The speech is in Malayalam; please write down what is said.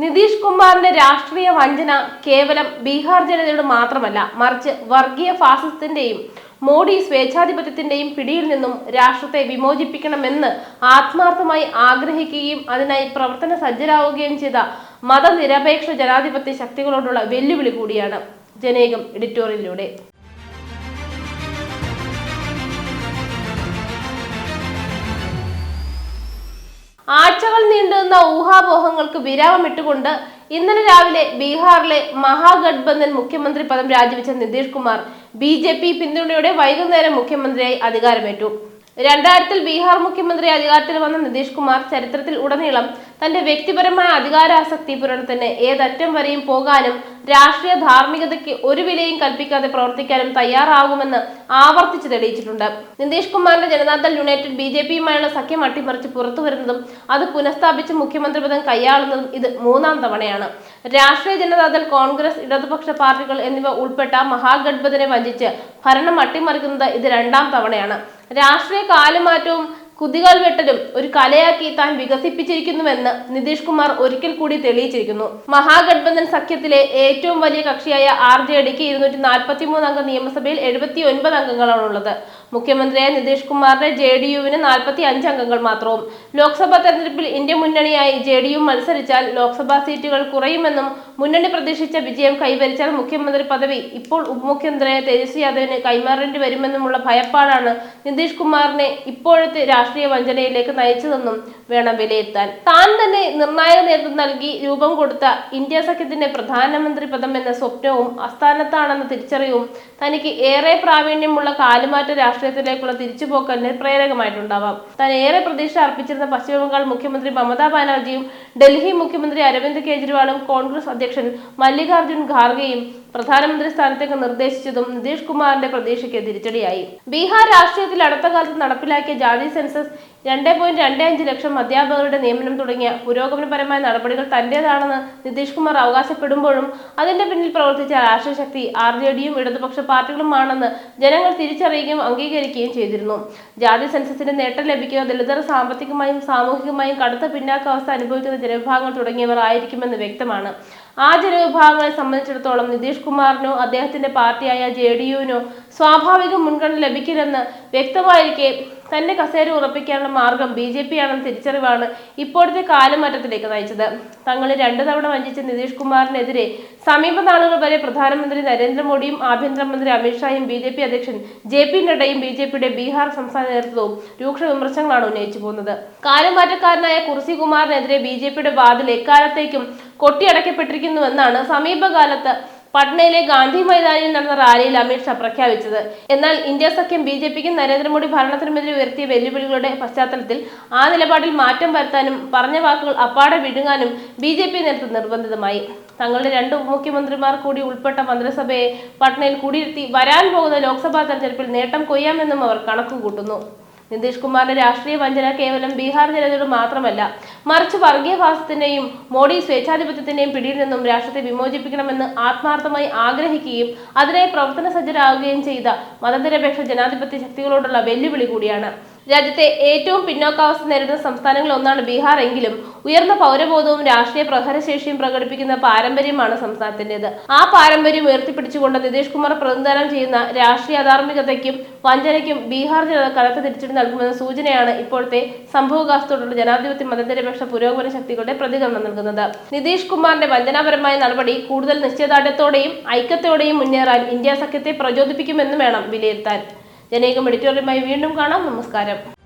നിതീഷ് കുമാറിന്റെ രാഷ്ട്രീയ വഞ്ചന കേവലം ബീഹാർ ജനതയുടെ മാത്രമല്ല മറിച്ച് വർഗീയ ഫാസിസത്തിന്റെയും മോഡി സ്വേച്ഛാധിപത്യത്തിന്റെയും പിടിയിൽ നിന്നും രാഷ്ട്രത്തെ വിമോചിപ്പിക്കണമെന്ന് ആത്മാർത്ഥമായി ആഗ്രഹിക്കുകയും അതിനായി പ്രവർത്തന സജ്ജരാവുകയും ചെയ്ത മതനിരപേക്ഷ ജനാധിപത്യ ശക്തികളോടുള്ള വെല്ലുവിളി കൂടിയാണ്. ജനേകം എഡിറ്റോറിയലിലൂടെ. ആഴ്ചകൾ നീണ്ടുനിന്ന ഊഹാപോഹങ്ങൾക്ക് വിരാമമിട്ടുകൊണ്ട് ഇന്നലെ രാവിലെ ബീഹാറിലെ മഹാഗഡ്ബന്ധൻ മുഖ്യമന്ത്രി പദം രാജിവെച്ച നിതീഷ് കുമാർ ബി പിന്തുണയോടെ വൈകുന്നേരം മുഖ്യമന്ത്രിയായി അധികാരമേറ്റു. രണ്ടായിരത്തിൽ ബീഹാർ മുഖ്യമന്ത്രി അധികാരത്തിൽ വന്ന നിതീഷ് കുമാർ ചരിത്രത്തിൽ ഉടനീളം തന്റെ വ്യക്തിപരമായ അധികാരാസക്തി പുരണത്തിന് ഏതറ്റം വരെയും പോകാനും രാഷ്ട്രീയ ധാർമ്മികതയ്ക്ക് ഒരു വിലയും കൽപ്പിക്കാതെ പ്രവർത്തിക്കാനും തയ്യാറാകുമെന്ന് ആവർത്തിച്ച് തെളിയിച്ചിട്ടുണ്ട്. നിതീഷ് കുമാറിന്റെ ജനതാദൾ യുണൈറ്റഡ് ബി ജെ പിയുമായുള്ള സഖ്യം അട്ടിമറിച്ച് പുറത്തു വരുന്നതും അത് പുനഃസ്ഥാപിച്ച് മുഖ്യമന്ത്രി പദം കൈയാളുന്നതും ഇത് മൂന്നാം തവണയാണ്. രാഷ്ട്രീയ ജനതാദൾ കോൺഗ്രസ് ഇടതുപക്ഷ പാർട്ടികൾ എന്നിവ ഉൾപ്പെട്ട മഹാഗഡ്ബന്ധനെ വഞ്ചിച്ച് ഭരണം അട്ടിമറിക്കുന്നത് ഇത് രണ്ടാം തവണയാണ്. രാഷ്ട്രീയ കാലുമാറ്റവും കുതികൾ വെട്ടലും ഒരു കലയാക്കി താൻ വികസിപ്പിച്ചിരിക്കുന്നുവെന്ന് നിതീഷ് കുമാർ ഒരിക്കൽ കൂടി തെളിയിച്ചിരിക്കുന്നു. മഹാഗഡ്ബന്ധൻ സഖ്യത്തിലെ ഏറ്റവും വലിയ കക്ഷിയായ ആർ ജെ ഡിക്ക് ഇരുന്നൂറ്റി നാൽപ്പത്തി മൂന്ന് അംഗ നിയമസഭയിൽ എഴുപത്തി ഒൻപത് അംഗങ്ങളാണുള്ളത്. മുഖ്യമന്ത്രിയായ നിതീഷ് കുമാറിന്റെ ജെ ഡി യുവിന് നാൽപ്പത്തി അഞ്ച് അംഗങ്ങൾ മാത്രവും. ലോക്സഭാ തെരഞ്ഞെടുപ്പിൽ ഇന്ത്യ മുന്നണിയായി ജെ ഡി യു മത്സരിച്ചാൽ ലോക്സഭാ സീറ്റുകൾ കുറയുമെന്നും മുന്നണി പ്രതീക്ഷിച്ച വിജയം കൈവരിച്ചാൽ മുഖ്യമന്ത്രി പദവി ഇപ്പോൾ ഉപമുഖ്യമന്ത്രിയായ തേജസ്വി യാദവിന് കൈമാറേണ്ടി വരുമെന്നുമുള്ള ഭയപ്പാടാണ് നിതീഷ് കുമാറിനെ ഇപ്പോഴത്തെ രാഷ്ട്രീയ വഞ്ചനയിലേക്ക് നയിച്ചതെന്നും വേണം വിലയിരുത്താൻ. താൻ തന്നെ നിർണായക നേതൃത്വം നൽകി രൂപം കൊടുത്ത ഇന്ത്യ സഖ്യത്തിന്റെ പ്രധാനമന്ത്രി പദം എന്ന സ്വപ്നവും അസ്ഥാനത്താണെന്ന തിരിച്ചറിവും തനിക്ക് ഏറെ പ്രാവീണ്യമുള്ള കാലുമാറ്റ രാഷ്ട്രീയത്തിലേക്കുള്ള തിരിച്ചുപോക്കലിന് പ്രേരകമായിട്ടുണ്ടാവാം. താൻ ഏറെ പ്രതീക്ഷ അർപ്പിച്ചിരുന്ന പശ്ചിമബംഗാൾ മുഖ്യമന്ത്രി മമതാ ബാനർജിയും ഡൽഹി മുഖ്യമന്ത്രി അരവിന്ദ് കെജ്രിവാളും കോൺഗ്രസ് അധ്യക്ഷൻ മല്ലികാർജുൻ ഖാർഗെയും പ്രധാനമന്ത്രി സ്ഥാനത്തേക്ക് നിർദ്ദേശിച്ചതും നിതീഷ് കുമാറിന്റെ പ്രതീക്ഷയ്ക്ക് തിരിച്ചടിയായി. ബീഹാർ രാഷ്ട്രീയത്തിൽ അടുത്ത കാലത്ത് നടപ്പിലാക്കിയ ജാതി സെൻസസ് രണ്ട് പോയിന്റ് രണ്ട് അഞ്ച് ലക്ഷം അധ്യാപകരുടെ നിയമനം തുടങ്ങിയ പുരോഗമനപരമായ നടപടികൾ തന്റേതാണെന്ന് നിതീഷ് കുമാർ അവകാശപ്പെടുമ്പോഴും അതിന്റെ പിന്നിൽ പ്രവർത്തിച്ച രാഷ്ട്രീയ ശക്തി ആർ ജെ ഡിയും ഇടതുപക്ഷ പാർട്ടികളുമാണെന്ന് ജനങ്ങൾ തിരിച്ചറിയുകയും അംഗീകരിക്കുകയും ചെയ്തിരുന്നു. ജാതി സെൻസസിന്റെ നേട്ടം ലഭിക്കുക ദളിതർ സാമ്പത്തികമായും സാമൂഹികമായും കടുത്ത പിന്നാക്കാവസ്ഥ അനുഭവിക്കുന്ന ജനവിഭാഗങ്ങൾ തുടങ്ങിയവർ ആയിരിക്കുമെന്ന് വ്യക്തമാണ്. ആ ജനവിഭാഗങ്ങളെ സംബന്ധിച്ചിടത്തോളം നിതീഷ് കുമാറിനോ അദ്ദേഹത്തിന്റെ പാർട്ടിയായ ജെ ഡി യുവിനോ സ്വാഭാവിക മുൻഗണന ലഭിക്കില്ലെന്ന് വ്യക്തമായിരിക്കെ തന്റെ കസേര ഉറപ്പിക്കാനുള്ള മാർഗം ബി ജെ പി ആണെന്ന തിരിച്ചറിവാണ് ഇപ്പോഴത്തെ കാലമാറ്റത്തിലേക്ക് നയിച്ചത്. തങ്ങളെ രണ്ടു തവണ വഞ്ചിച്ച നിതീഷ് കുമാറിനെതിരെ സമീപ നാളുകൾ വരെ പ്രധാനമന്ത്രി നരേന്ദ്രമോദിയും ആഭ്യന്തരമന്ത്രി അമിത്ഷായും ബി ജെ പി അധ്യക്ഷൻ ജെ പി നഡ്ഡയും ബി ജെ പിയുടെ ബീഹാർ സംസ്ഥാന നേതൃത്വവും രൂക്ഷ വിമർശങ്ങളാണ് ഉന്നയിച്ചു പോകുന്നത്. കാലമാറ്റക്കാരനായ കുർസി കുമാറിനെതിരെ ബി ജെ പിയുടെ വാതിൽ എക്കാലത്തേക്കും കൊട്ടിയടക്കപ്പെട്ടിരിക്കുന്നുവെന്നാണ് സമീപകാലത്ത് പട്നയിലെ ഗാന്ധി മൈതാനിൽ നടന്ന റാലിയിൽ അമിത്ഷാ പ്രഖ്യാപിച്ചത്. എന്നാൽ ഇന്ത്യ സഖ്യം ബി ജെ പിക്കും നരേന്ദ്രമോദി ഭരണത്തിനുമെതിരെ ഉയർത്തിയ വെല്ലുവിളികളുടെ പശ്ചാത്തലത്തിൽ ആ നിലപാടിൽ മാറ്റം വരുത്താനും പറഞ്ഞ വാക്കുകൾ അപ്പാടെ വിഴുങ്ങാനും ബി ജെ പി നേതൃത്വം നിർബന്ധിതമായി. തങ്ങളുടെ രണ്ട് ഉപമുഖ്യമന്ത്രിമാർ കൂടി ഉൾപ്പെട്ട മന്ത്രിസഭയെ പട്നയിൽ കൂടിയിരുത്തി വരാൻ പോകുന്ന ലോക്സഭാ തെരഞ്ഞെടുപ്പിൽ നേട്ടം കൊയ്യാമെന്നും അവർ കണക്കുകൂട്ടുന്നു. നിതീഷ് കുമാറിന്റെ രാഷ്ട്രീയ വഞ്ചന കേവലം ബീഹാർ ജനതയോട് മാത്രമല്ല മറിച്ച് വർഗീയവാസത്തിന്റെയും മോഡി സ്വേച്ഛാധിപത്യത്തിന്റെയും പിടിയിൽ നിന്നും രാഷ്ട്രത്തെ വിമോചിപ്പിക്കണമെന്ന് ആത്മാർത്ഥമായി ആഗ്രഹിക്കുകയും അതിനായി പ്രവർത്തന സജ്ജരാകുകയും ചെയ്ത മതനിരപേക്ഷ ജനാധിപത്യ ശക്തികളോടുള്ള വെല്ലുവിളി കൂടിയാണ്. രാജ്യത്തെ ഏറ്റവും പിന്നോക്കാവസ്ഥ നേരിടുന്ന സംസ്ഥാനങ്ങളിൽ ഒന്നാണ് ബീഹാർ എങ്കിലും ഉയർന്ന പൗരബോധവും രാഷ്ട്രീയ പ്രഹരശേഷിയും പ്രകടിപ്പിക്കുന്ന പാരമ്പര്യമാണ് സംസ്ഥാനത്തിന്റേത് ആ പാരമ്പര്യം ഉയർത്തിപ്പിടിച്ചുകൊണ്ട് നിതീഷ് കുമാർ പ്രതിനിധാനം ചെയ്യുന്ന രാഷ്ട്രീയ അധാർമികതയ്ക്കും വഞ്ചനയ്ക്കും ബീഹാർ ജനത കനത്ത തിരിച്ചടി നൽകുമെന്ന സൂചനയാണ് ഇപ്പോഴത്തെ സംഭവകാശത്തോടുള്ള ജനാധിപത്യ മതനിരപേക്ഷ പുരോഗമന ശക്തികളുടെ പ്രതികരണം നൽകുന്നത്. നിതീഷ് കുമാറിന്റെ വഞ്ചനാപരമായ നടപടി കൂടുതൽ നിശ്ചയദാർഢ്യത്തോടെയും ഐക്യത്തോടെയും മുന്നേറാൻ ഇന്ത്യ സഖ്യത്തെ പ്രചോദിപ്പിക്കുമെന്ന് വേണം വിലയിരുത്താൻ. ജനേകം എഡിറ്റോറിയലുമായി വീണ്ടും കാണാം. നമസ്കാരം.